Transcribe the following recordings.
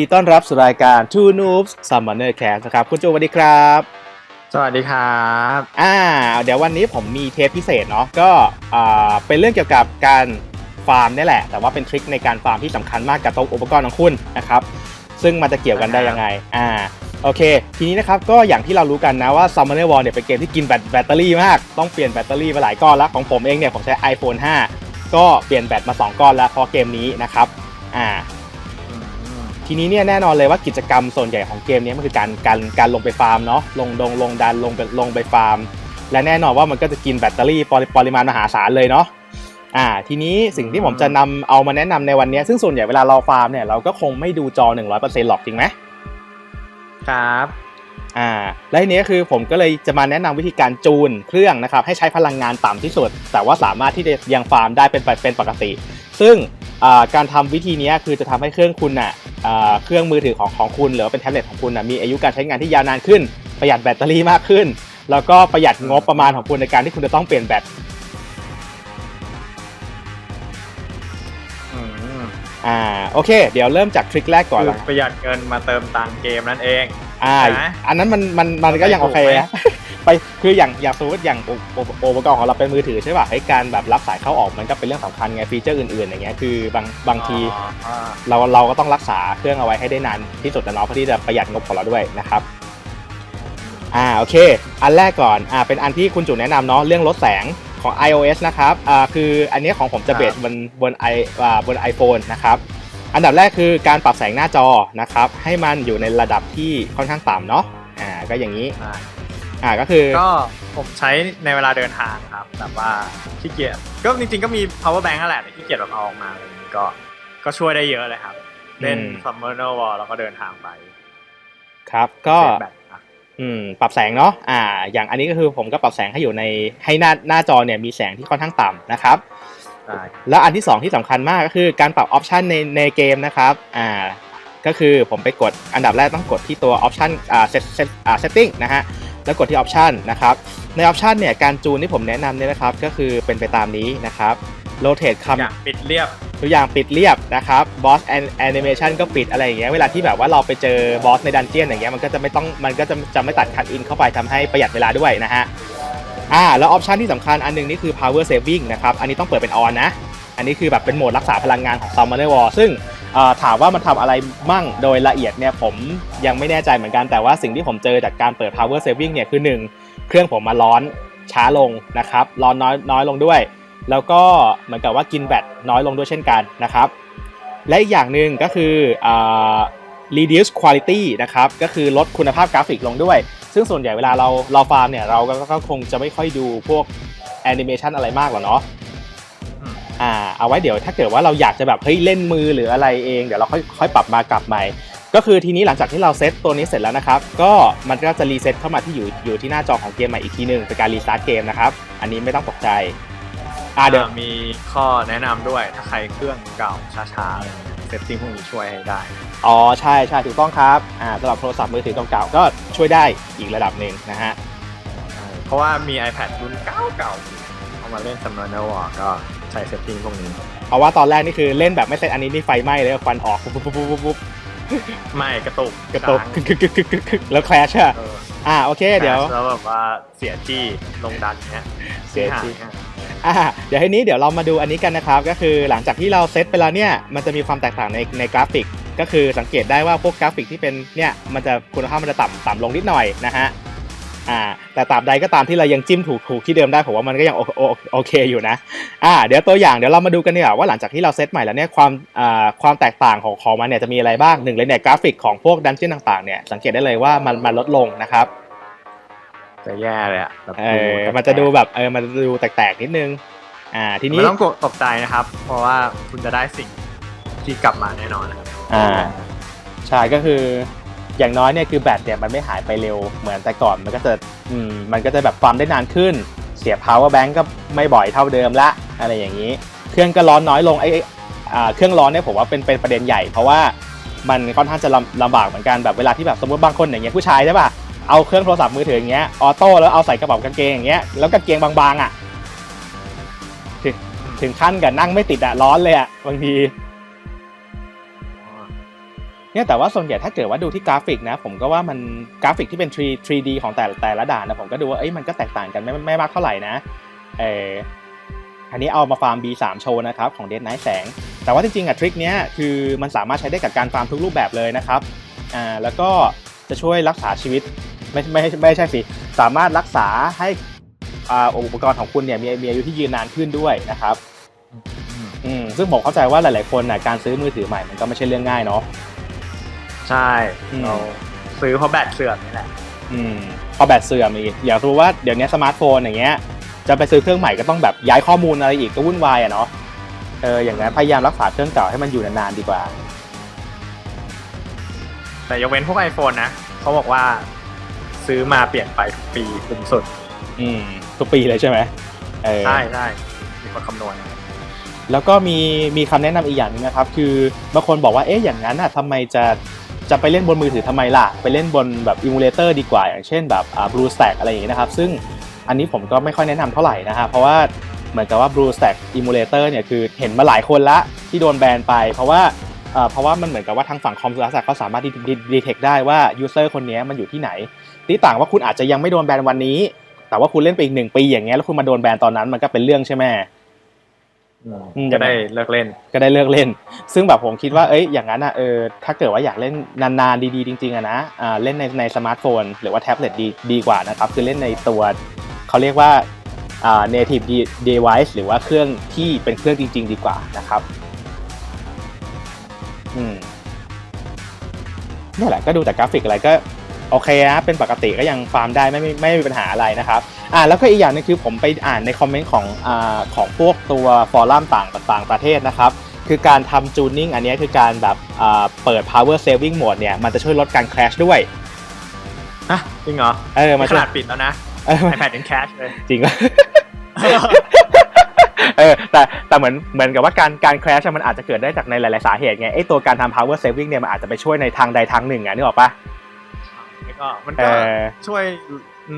ยินดีต้อนรับสู่รายการ Two Noobs Summoner Cast นะครับ คุณจูสวัสดีครับ สวัสดีครับ อ่า เดี๋ยววันนี้ผมมีเทปพิเศษเนาะก็อ่าเป็นเรื่องเกี่ยวกับการฟาร์มนี่แหละ แต่ว่าเป็นทริคในการฟาร์มที่สำคัญมากกับตัวอุปกรณ์ของคุณนะครับ ซึ่งมันจะเกี่ยวกันได้ยังไง อ่า โอเค ทีนี้นะครับ ก็อย่างที่เรารู้กันนะว่า Summoner War เนี่ยเป็นเกมที่กินแบตแบตเตอรี่มาก ต้องเปลี่ยนแบตเตอรี่มาหลายก้อนแล้ว ของผมเองเนี่ยผมใช้ iPhone 5 ก็เปลี่ยนแบตมา 2 ก้อนแล้วเพราะเกมนี้นะครับ อ่า ทีนี้เนี่ยแน่นอนเลยว่ากิจกรรมส่วนใหญ่ของเกมนี้มันคือการการการลงไปฟาร์มเนาะลงดงลงดันลงไปลงไปฟาร์ม และแน่นอนว่ามันก็จะกินแบตเตอรี่ปริปริมาณมหาศาลเลยเนาะอ่าทีนี้สิ่งที่ผมจะนำเอามาแนะนำในวันนี้ ซึ่งส่วนใหญ่เวลาเราฟาร์มเนี่ยเราก็คงไม่ดูจอ 100%หรอกจริงไหมครับอ่าและทีนี้คือผมก็เลยจะมาแนะนำวิธีการจูนเครื่องนะครับให้ใช้พลังงานต่ำที่สุด แต่ว่าสามารถที่จะยังฟาร์มได้เป็นเป็นปกติ ซึ่งอ่าการทำวิธีนี้คือจะทำให้เครื่องคุณน่ะอ่า เครื่องมือถือของของคุณ หรือว่าเป็นแท็บเล็ตของคุณน่ะมีอายุการใช้งานที่ยาวนานขึ้น ประหยัดแบตเตอรี่มากขึ้น แล้วก็ประหยัดงบประมาณของคุณในการที่คุณจะต้องเปลี่ยนแบตอืมอ่าโอเค เดี๋ยวเริ่มจากทริคแรกก่อนคือละประหยัดเงินมาเติมตังค์เกมนั่นเองอ่านะอันนั้นมันมันมันก็ยังโอเคถูกไหมนะ ไปคืออย่างอย่างสมมติอย่างอุปอุปกรณ์ของเราเป็นมือถือใช่ป่ะให้การแบบรับสายเข้าออกมันก็เป็นเรื่องสำคัญไงฟีเจอร์อื่นๆอย่างเงี้ยคือบางบางทีเราเราก็ต้องรักษาเครื่องเอาไว้ให้ได้นานที่สุดนะเนาะเพื่อที่จะประหยัดงบของเราด้วยนะครับอ่าโอเค อันแรกก่อนอ่าเป็นอันที่คุณจุแนะนำเนาะเรื่องลดแสงของ iOS นะครับอ่าคืออันนี้ของผมจะเบสบนบนไออ่าบน iPhone นะครับอันดับแรกคือการปรับแสงหน้าจอนะครับให้มันอยู่ในระดับที่ค่อนข้างต่ำเนาะอ่าก็อย่างนี้ อ่าอ่าก็คือก็ผมใช้ในเวลาเดินทางครับแบบว่าขี้เกียจก็จริงๆก็มี power bank นั่นแหละแต่ขี้เกียจแบบเอาออกมาอะไรอย่างนี้ก็ก็ช่วยได้เยอะเลยครับ เล่น Summoner War แล้วก็เดินทางไป ครับก็เซฟแบตอะอืมปรับแสงเนาะอ่า อย่างอันนี้ก็คือผมก็ปรับแสงให้อยู่ในให้หน้าหน้าจอเนี่ยมีแสงที่ค่อนข้างต่ำนะครับได้แล้วอันที่ 2 ที่สำคัญมากก็คือการปรับออปชันในในเกมนะครับอ่าก็คือผมไปกดอันดับแรกต้องกดที่ตัวออปชันอ่าเซตเซตอ่าเซตติ้งนะฮะ แล้วกดที่ออปชันนะครับ ในออปชันเนี่ยการจูนที่ผมแนะนำเนี่ยนะครับ ก็คือเป็นไปตามนี้นะครับ rotate คำอย่างปิดเรียบทุกอย่างปิดเรียบนะครับบอสแอนิเมชันก็ปิดอะไรอย่างเงี้ยเวลาที่แบบว่าเราไปเจอบอสในดันเจียนอย่างเงี้ยมันก็จะไม่ต้องมันก็จะจะไม่ตัดคั t อินเข้าไปทำให้ประหยัดเวลาด้วยนะฮะอ่าแล้วออปชันที่สำคัญอันหนึงนี่คือ power saving นะครับ อันนี้ต้องเปิดเป็นออนนะ อันนี้คือแบบเป็นโหมดรักษาพลังงานของ Summoner War ซึ่งเอ่อ ถามว่ามันทำอะไรมั่งโดยละเอียดเนี่ยผมยังไม่แน่ใจเหมือนกันแต่ว่าสิ่งที่ผมเจอจากการเปิด power saving เนี่ยคือหนึ่งเครื่องผมมาร้อนช้าลงนะครับร้อนน้อยน้อยลงด้วย แล้วก็เหมือนกับว่ากินแบตน้อยลงด้วยเช่นกันนะครับ และอีกอย่างหนึ่งก็คืออ reduce quality นะครับก็คือลดคุณภาพกราฟิกลงด้วย ซึ่งส่วนใหญ่เวลาเราเราฟาร์มเนี่ยเราก็ก็คงจะไม่ค่อยดูพวกแอนิเมชันอะไรมากหรอกเนาะ อืมอ่าเอาไว้เดี๋ยวถ้าเกิดว่าเราอยากจะแบบเฮ้ยเล่นมือหรืออะไรเองเดี๋ยวเราค่อยค่อยปรับมากลับใหม่ก็คือทีนี้หลังจากที่เราเซตตัวนี้เสร็จแล้วนะครับ ก็มันก็จะรีเซ็ตเข้ามาที่อยู่อยู่ที่หน้าจอของเกมใหม่อีกทีหนึ่งเป็นการรีสตาร์ทเกมนะครับ อันนี้ไม่ต้องตกใจอ่าเดี๋ยวอ่ามีข้อแนะนำด้วยถ้าใครเครื่องเก่าช้าๆอะไรเงี้ยเซตติ้งพวกนี้ช่วยให้ได้ อ๋อใช่ใช่ถูกต้องครับอ่าสำหรับโทรศัพท์มือถือเก่าๆก็ช่วยได้อีกระดับหนึ่งนะฮะเพราะว่ามี iPad รุ่นเก่าๆเอามาเล่น Summoner War ก็ ใช้เซตติ้งพวกนี้ เอาว่าตอนแรกนี่คือเล่นแบบไม่เซตอันนี้นี่ไฟไหม้เลยควันออกปุ๊บปุ๊บปุ๊บปุ๊บปุ๊บไม่กระตุกกระตุกค้างกึกกึกกึกกึกกึกกึกแล้วแคลชอะเอออ่าโอเคเดี๋ยวแล้วแบบว่าเสียที่ลงดันเนี้ยเสียที่หายอ่าเดี๋ยวทีนี้เดี๋ยวเรามาดูอันนี้กันนะครับก็คือหลังจากที่เราเซตไปแล้วเนี่ยมันจะมีความแตกต่างในในกราฟิก ก็คือสังเกตได้ว่าพวกกราฟิกที่เป็นเนี่ยมันจะคุณภาพมันจะต่ำต่ำลงนิดหน่อยนะฮะ อ่า แต่ตราบใดก็ตามที่เรายังจิ้มถูกถูกที่เดิมได้ผมว่ามันก็ยังโอโอโอเคอยู่นะ อ่า เดี๋ยวตัวอย่างเดี๋ยวเรามาดูกันเนี่ยว่าหลังจากที่เราเซตใหม่แล้วเนี่ยความอ่าความแตกต่างของของมันเนี่ยจะมีอะไรบ้างหนึ่งเลยเนี่ยกราฟิกของพวกดันเจี้ยนต่างๆเนี่ยสังเกตได้เลยว่ามันมันลดลงนะครับจะแย่เลยอะแบบเออมันจะดูแบบเออมันจะดูแตกๆนิดนึง อ่า ทีนี้ไม่ต้องตกใจนะครับ เพราะว่าคุณจะได้สิ่งที่กลับมาแน่นอนนะครับอ่าใช่ก็คือ อย่างน้อยเนี่ยคือแบตเนี่ยมันไม่หายไปเร็วเหมือนแต่ก่อนมันก็จะอืมมันก็จะแบบความได้นานขึ้น เสีย power bank ก็ไม่บ่อยเท่าเดิมละอะไรอย่างนี้ เครื่องก็ร้อนน้อยลงไอ้ไอ้อ่าเครื่องร้อนเนี่ยผมว่าเป็นเป็นประเด็นใหญ่ เพราะว่ามันค่อนข้างจะลำลำบากเหมือนกันแบบเวลาที่แบบสมมติบางคนอย่างเงี้ยผู้ชายใช่ป่ะเอาเครื่องโทรศัพท์มือถืออย่างเงี้ยออโต้แล้วเอาใส่กระเป๋ากางเกงอย่างเงี้ยแล้วกางเกงบางๆอะถึงถึงขั้นกับนั่งไม่ติดอะร้อนเลยอะบางที เนี่ยแต่ว่าส่วนใหญ่ถ้าเกิดว่าดูที่กราฟิกนะ ผมก็ว่ามันกราฟิกที่เป็น 3 3D ของแต่ละแต่ละด่านนะผมก็ดูว่าเอ้ยมันก็แตกต่างกันไม่ไม่ไม่มากเท่าไหร่นะเอออันนี้เอามาฟาร์ม B3 โชว์นะครับของ Dead Knight แสง แต่ว่าจริงๆอะทริคเนี้ยคือมันสามารถใช้ได้กับการฟาร์มทุกรูปแบบเลยนะครับอ่าแล้วก็จะช่วยรักษาชีวิตไม่ไม่ไม่ใช่สิสามารถรักษาให้อ่าอุปกรณ์ของคุณเนี่ยมีมีอายุที่ยืนนานขึ้นด้วยนะครับอืมซึ่งผมเข้าใจว่าหลายๆคนน่ะการซื้อมือถือใหม่มันก็ไม่ใช่เรื่องง่ายเนาะ ใช่อืมเราซื้อเพราะแบตเสื่อมนี่แหละอืมพอแบตเสื่อมอีกอยากรู้ว่าเดี๋ยวนี้สมาร์ทโฟนอย่างเงี้ยจะไปซื้อเครื่องใหม่ก็ต้องแบบย้ายข้อมูลอะไรอีกก็วุ่นวายอะเนาะเอออย่างนั้นพยายามรักษาเครื่องเก่าให้มันอยู่นานๆดีกว่า แต่ยกเว้นพวก iPhone นะเขาบอกว่าซื้อมาเปลี่ยนไปทุกปีคุ้มสุด อืมทุกปีเลยใช่ไหมเออใช่ใช่มีคนคำนวณแล้วก็มีมีคำแนะนำอีกอย่างหนึงนะครับ คือบางคนบอกว่าเอ๊ะอย่างนั้นอะทำไมจะ จะไปเล่นบนมือถือทำไมล่ะ ไปเล่นบนแบบอิมูเลเตอร์ดีกว่า อย่างเช่นแบบอ่า Blue Stack อะไรอย่างเงี้ยนะครับ ซึ่งอันนี้ผมก็ไม่ค่อยแนะนำเท่าไหร่นะฮะเพราะว่าเหมือนกับว่า Blue Stack Emulator เนี่ยคือเห็นมาหลายคนละที่โดนแบนไป เพราะว่าเพราะว่ามันเหมือนกับว่าทางฝั่งคอมสุรศักดิ์เขาสามารถดีเทคได้ว่า user คนนี้มันอยู่ที่ไหนที่ต่างว่าคุณอาจจะยังไม่โดนแบนวันนี้ แต่ว่าคุณเล่นไปอีกหนึ่งปีอย่างเงี้ยแล้วคุณมาโดนแบนตอนนั้นมันก็เป็นเรื่องใช่ไหม ก็ได้เลิกเล่น ก็ได้เลิกเล่น ซึ่งแบบผมคิดว่าเอ้ยอย่างนั้นอะเออถ้าเกิดว่าอยากเล่นนานๆดีๆจริงๆอะนะอ่าเล่นในในสมาร์ทโฟน หรือว่าแท็บเล็ตดีดีกว่านะครับคือเล่นในตัวเขาเรียกว่าอ่า native de- device หรือว่าเครื่องที่เป็นเครื่องจริง ๆ ดีกว่านะครับอืมนี่แหละก็ดูจากกราฟิกอะไรก็โอเคนะเป็นปกติก็ยังฟาร์มได้ไม่ไม่ไม่มีปัญหาอะไรนะครับ อ่าแล้วก็อีกอย่างหนึงคือผมไปอ่านในคอมเมนต์ของอ่าของพวกตัวฟอรัมต่างต่างประเทศนะครับคือการทำจูนนิ่งอันเนี้ยคือการแบบอ่าเปิด power saving mode เนี่ยมันจะช่วยลดการ crash ด้วยฮะจริงเหรอเออมาขช่วยนาดปิดแล้วนะเออ iPad ยังแคชเลยจริงเออแต่แต่เหมือนเหมือนกับว่าการการ crash อะมันอาจจะเกิดได้จากในหลาย ๆ สาเหตุไงไอตัวการทำ power saving เนี่ยมันอาจจะไปช่วยในทางใดทางหนึ่งอะนึกออกปะแล้วก็มันเอก็อช่วยอืมอื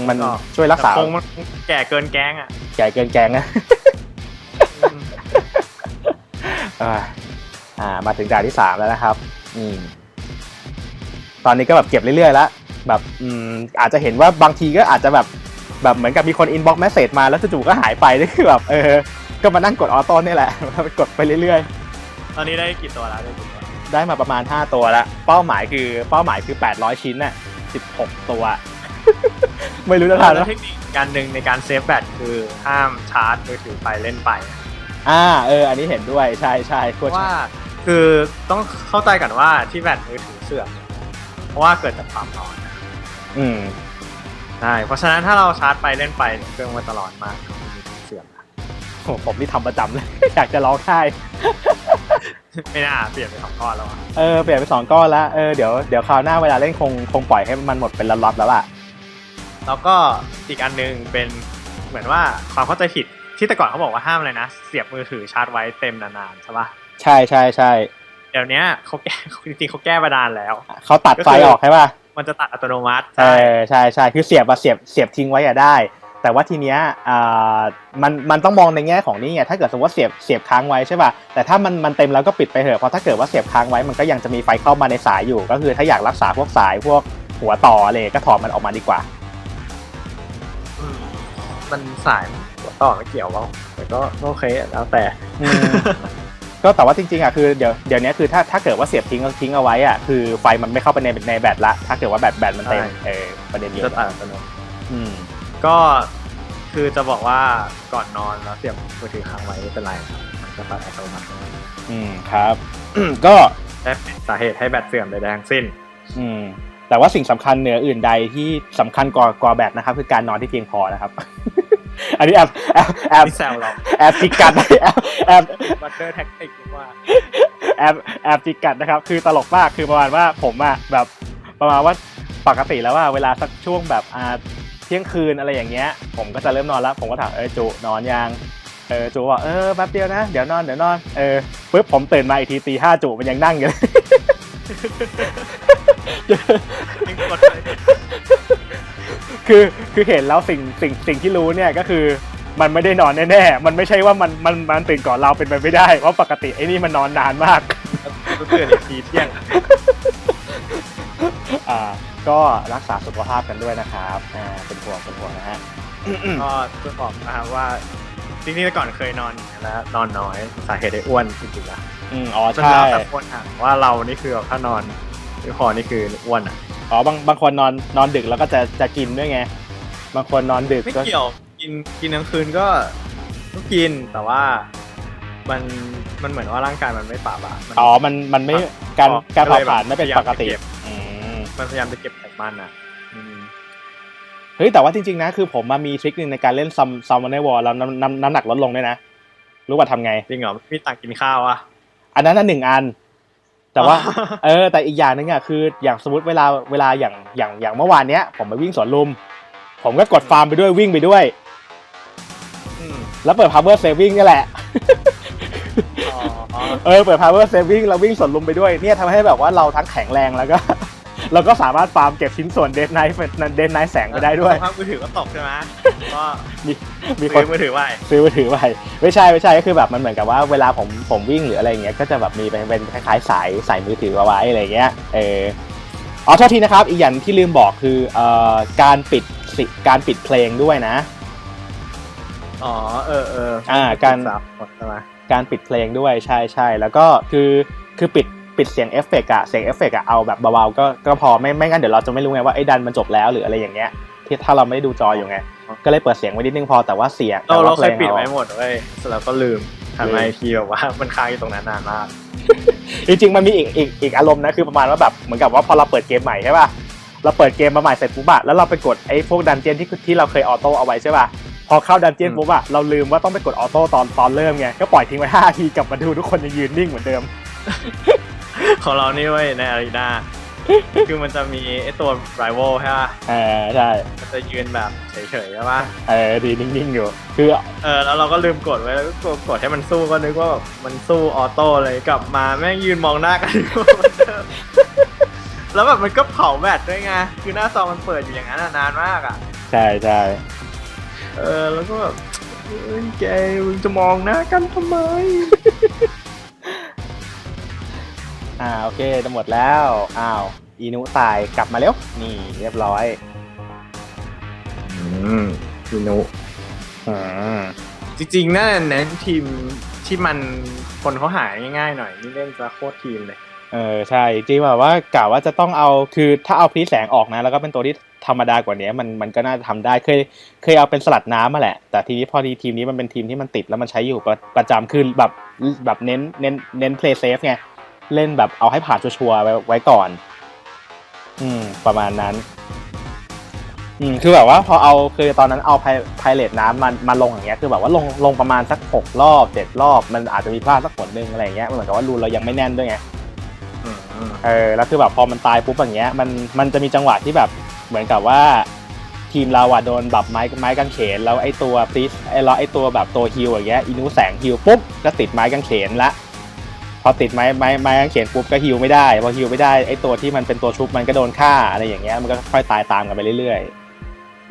มมันก็ช่วยรักษาแต่คงมันแก่เกินแก๊งอะใหญ่เกินแกงนะอืมอ่าอ่ามาถึงด่านที่สามแล้วนะครับอืมตอนนี้ก็แบบเก็บเรื่อยๆแล้วแบบอืมอาจจะเห็นว่าบางทีก็อาจจะแบบแบบเหมือนกับมีคนอินบ็อกซ์แมสเซจมาแล้วจู่ๆก็หายไปนี่คือแบบเออ ก็มานั่งกดออโต้นี่แหละกดไปเรื่อยตอนนี้ได้กี่ตัวแล้วได้กี่ตัวๆได้มาประมาณ 5 ตัวแล้ว เป้าหมายคือเป้าหมายคือ 800 ชิ้นน่ะ16 ตัว ไม่รู้จะทันแล้แล้ววเทคนิคการหนึ่งในการเซฟแบตคือห้ามชาร์จมือถือไปเล่นไป อ่าเออ อันนี้เห็นด้วยใช่ใช่เพควรราะว่า คือต้องเข้าใจกันว่าที่แบตมือถือเสื่อมเนี่ยเพราะว่าเกิดจากความร้อน อืมใช่เพราะฉะนั้นถ้าเราชาร์จไปเล่นไปเนี่ยเครื่องมันจะร้อนมากมือถือเสื่อมนะโหผมนี่ทำประจำเลย อยากจะร้องไห้ไม่น่าเปลี่ยนไปสองก้อนแล้วอะเออเปลี่ยนไปสองก้อนแล้วเออเดี๋ยวเดี๋ยวคราวหน้าเวลาเล่นคงคงปล่อยให้มันหมดเป็นล็อตๆแล้วล่ะ แล้วก็อีกอันหนึงเป็นเหมือนว่าความเข้าใจผิดที่แต่ก่อนเขาบอกว่าห้ามเลยนะ เสียบมือถือชาร์จไว้เต็มนานๆใช่ปะใช่ใช่ใช่เดี๋ยวเนี้ยเขาแก้จริงๆเขาแก้มานานแล้วเขาตัดไฟออกใช่ป่ะมันจะตัดอัตโนมัติเออใช่ใช่คือเสียบอะเสียบเสียบทิ้งไว้อะได้ แต่ว่าทีเนี้ยอ่ามันมันต้องมองในแง่ของนี่ไงถ้าเกิดสมมติว่าเสียบเสียบค้างไว้ใช่ป่ะแต่ถ้ามันมันเต็มแล้วก็ปิดไปเถอะเพราะถ้าเกิดว่าเสียบค้างไว้มันก็ยังจะมีไฟเข้ามาในสายอยู่ ก็คือถ้าอยากรักษาพวกสายพวกหัวต่ออะไรก็ถอดมันออกมาดีกว่าอืม มันสายหัวต่อไม่เกี่ยวว่าแต่ก็โอเคแล้วแต่ อืมก็แต่ว่าจริงๆอะคือเดี๋ยวเดี๋ยวนี้คือถ้าถ้าเกิดว่าเสียบทิ้งทิ้งเอาไว้อะคือไฟมันไม่เข้าไปในในแบตละ ถ้าเกิดว่าแบตแบตมันเต็มใช่ เออประเด็นเดียวจะตัดอัตโนมัติอืมก็คือจะบอกว่าก่อนนอนแล้วเสียบมือถือค้างไว้ไม่เป็นไรครับมันจะตัดอัตโนมัติอืมครับ ก็แต่เป็นสาเหตุให้แบตเสื่อมใดๆทั้งสิ้น อืม แต่ว่าสิ่งสำคัญเหนืออื่นใดที่สำคัญกว่ากว่าแบตนะครับ คือการนอนที่เพียงพอนะครับ อันนี้แอบแอบแอบนี่แซวเราแอบจิกกัดแอบแอบบัตเตอร์แท็กติกว่าแอบแอบจิกกัดนะครับ คือตลกมากคือประมาณว่าผมอะแบบประมาณว่าปกติแล้วว่าเวลาสักช่วงแบบอ่าเที่ยงคืนอะไรอย่างเงี้ย ผมก็จะเริ่มนอนแล้วผมก็ถามเออจูนอนยังเออจูบอกเออแป๊บเดียวนะเดี๋ยวนอนเดี๋ยวนอนเออปุ๊บผมตื่นมาอีกทีตีห้าจูมันยังนั่งอยู่เลย ยังกดเลยคือคือเห็นแล้วสิ่งสิ่งสิ่งที่รู้เนี่ยก็คือมันไม่ได้นอนแน่ๆ มันไม่ใช่ว่ามันมันมันตื่นก่อนเราเป็นไปไม่ได้ เพราะปกติไอ้นี่มันนอนนานมากก็ตื่นอีกทีเที่ยง อ่า ก็รักษาสุขภาพกันด้วยนะครับอ่าเป็นห่วงเป็นห่วงนะฮะ ก็จะบอกนะครับว่าจริงๆแต่ก่อนเคยนอนอย่างนี้ยแล้วนอนน้อยสาเหตุได้อ้วนจริงๆนะอืมอ๋อมันใช่ แล้วแต่คนอะว่าเรานี่คือแบบถ้านอน ไม่พอนี่คืออ้วนอะอ๋อบางบางคนนอนนอนดึกแล้วก็จะจะกินด้วยไง บางคนนอนดึกไม่ก็เกี่ยวกินกินกลางคืนก็ก็กินแต่ว่ามันมันเหมือนว่าร่างกายมันไม่ปรับอะมันอ๋อมันมันไม่การอ๋อการเผาก็เลยผลาญไม่เป็นพยายามปกติจะเก็บอืมมันพยายามจะเก็บไขมันอะอืมเฮ้ยแต่ว่าจริงๆนะคือผมมามีทริคหนึ่งในการเล่นซัมซัมมอนเนวอลแล้วน้ำน้ำน้ำหนักลดลงด้วยนะ รู้ว่าทำไงจริงเหรอไม่มีตังค์กินข้าวอะอันนั้นน่ะหนึ่งอัน แต่ว่าอ๋อเออแต่อีกอย่างหนึงอะคืออย่างสมมติเวลาเวลาอย่างอย่างอย่างเมื่อวานเนี้ย ผมไปวิ่งสวนลุม ผมก็กดฟาร์มไปด้วยวิ่งไปด้วยอืมแล้วเปิด power saving นี่แหละอ๋อเออเปิด power saving แล้ววิ่งสวนลุมไปด้วยเนี่ยทำให้แบบว่าเราทั้งแข็งแรงแล้วก็ เราก็สามารถฟาร์มเก็บชิ้นส่วนเดนไนท์เดนไนท์แสงไปได้ด้วยสภาพมือถือก็ตกใช่ไหมก็มีมีคซื้นอมือถือไว้ซื้อมือถือไปไม่ใช่ไม่ใช่ก็คือแบบมันเหมือนกับว่าเวลาผมผมวิ่งหรืออะไรเงี้ยก็จะแบบมีเป็นเป็นคล้ายๆสายสายมือถือเอาไว้อะไรเงี้ยเอออ๋อโทษทีนะครับ อีกอย่างที่ลืมบอกคือเอ่อการปิดสิการปิดเพลงด้วยนะอ๋อเออเอออ่าการสามหมดใช่ไหมการปิดเพลงด้วยใช่ใช่แล้วก็คือคือปิด ปิดเสียงเอฟเฟกต์อะเสียงเอฟเฟกต์อะเอาแบบเบาๆก็ก็พอไม่ไม่งั้นเดี๋ยวเราจะไม่รู้ไงว่าไอ้ดันมันจบแล้วหรืออะไรอย่างเงี้ยที่ถ้าเราไม่ได้ดูจออยู่ไง ก็เลยเปิดเสียงไว้นิดนึงพอแต่ว่าเสียงเราแต่เราว่าเคยปิดพลงไว้อาหมดเว้ยเสร็จแล้วก็ลืมทำไมลืมทีแบบว่ามันค้างอยู่ตรงนั้นนานมากจริงๆมันมีอีกอีกอีกอารมณ์นะคือประมาณว่าแบบเหมือนกับว่าพอเราเปิดเกมใหม่ใช่ป่ะเราเปิดเกมมาใหม่เสร็จปุ๊บอะแล้วเราไปกดไอ้พวกดันเจียนที่ที่เราเคยออโต้เอาไว้ใช่ป่ะพอเข้าดันเจียนปุ๊บอะเราลืมว่าต้องไปกดออโต้ตอนตอนเริ่มไงก็ปล่อยทิ้งไว้ห้าทีกลับมาดูทุกคนยังยืนนิ่งเหมือนเดิม ของเรานี่เว้ยในอารีนาคือมันจะมีไอตัว rival ใช่ป่ะเออใช่มันจะยืนแบบเฉยๆใช่ป่ะเออดีนิ่งๆอยู่ คือเออแล้วเราก็ลืมกดไว้แล้วก็กดกดให้มันสู้ก็นึกว่าแบบมันสู้ออโต้เลยกลับมาแม่งยืนมองหน้ากันอยู่เหมือนเดิมแล้วแบบมันก็เผาแบตด้วยไงคือหน้าซองมันเปิดอยู่อย่างนั้นอะนานมากอะใช่ใช่เออแล้วก็แบบเอ้ยแกมึงจะมองหน้ากันทำไม อ่าโอเคจะหมดแล้วอ้าวอีนุตายกลับมาแล้วนี่เรียบร้อยอืมพี่นุอืมจริงๆน่าเน้นทีมที่มันคนเขาหายง่ายๆหน่อยนี่เล่นจะโคตรทีมเลยเออใช่จริงแบบว่ากะว่าจะต้องเอาคือถ้าเอาพีแสงออกนะ แล้วก็เป็นตัวที่ธรรมดากว่านี้มันมันก็น่าจะทำได้เคยเคยเอาเป็นสลัดน้ำมาแหละ แต่ทีนี้พอดีทีมนี้มันเป็นทีมที่มันติดแล้วมันใช้อยู่ประประจำคือแบบแบบเน้นเน้นเน้นเพลย์เซฟไง เล่นแบบเอาให้ผ่านชัวร์ๆไว้ไว้ก่อน อืม ประมาณนั้น อืม คือแบบว่าพอเอาคือตอนนั้นเอาไพไพเรตน้ำมันมาลงอย่างเงี้ย คือแบบว่าลงลงประมาณสักหกรอบเจ็ดรอบมันอาจจะมีพลาดสักผลหนึ่งอะไรอย่างเงี้ยมันเหมือนกับว่ารูนเรายังไม่แน่นด้วยไงอืมเออแล้วคือแบบพอมันตายปุ๊บอย่างเงี้ยมันมันจะมีจังหวะที่แบบเหมือนกับว่าทีมเราอะโดนแบบไม้ไม้กางเขนแล้วไอ้ตัวพลิสไอ้เราไอ้ตัวแบบตัวฮิวอย่างเงี้ยอินูแสงฮิวปุ๊บก็ติดไม้กางเขนละ พอติดไม้ไม้ไม้กางเขนปุ๊บก็ฮิวไม่ได้พอฮิวไม่ได้ไอ้ตัวที่มันเป็นตัวชุบมันก็โดนฆ่าอะไรอย่างเงี้ยมันก็ค่อยตายตามกันไปเรื่อย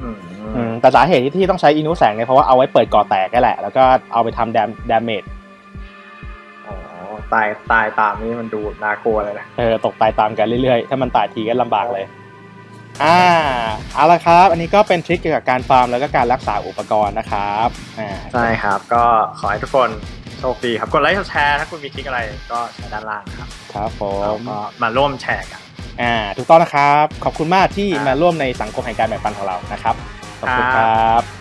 อืมๆอืมแต่สาเหตุที่ที่ต้องใช้อินูแสงเนี่ยเพราะว่าเอาไว้เปิดก่อแตกนี่แหละ แล้วก็เอาไปทำดามดาเมจอ๋อตายตายตามนี่มันดูน่ากลัวเลยนะเออตกตายตามกันเรื่อยๆ ถ้ามันตายทีก็ลำบากเลยอ่าเอาละครับ อันนี้ก็เป็นทริคเกี่ยวกับการฟาร์มแล้วก็การรักษาอุปกรณ์นะครับอ่าใช่ครับ ก็ขอให้ทุกคน โชคดีครับกดไลค์กดแชร์ถ้าคุณมีคลิกอะไรก็แชร์ด้านล่างนะครับครับผแล้วมก็มาร่วมแชร์กันอ่าถูกต้องนะครับ ขอบคุณมากที่ครับมาร่วมในสังคมแห่งการแบ่งปันของเรานะครับขอบคุณครับสวัสดีครับ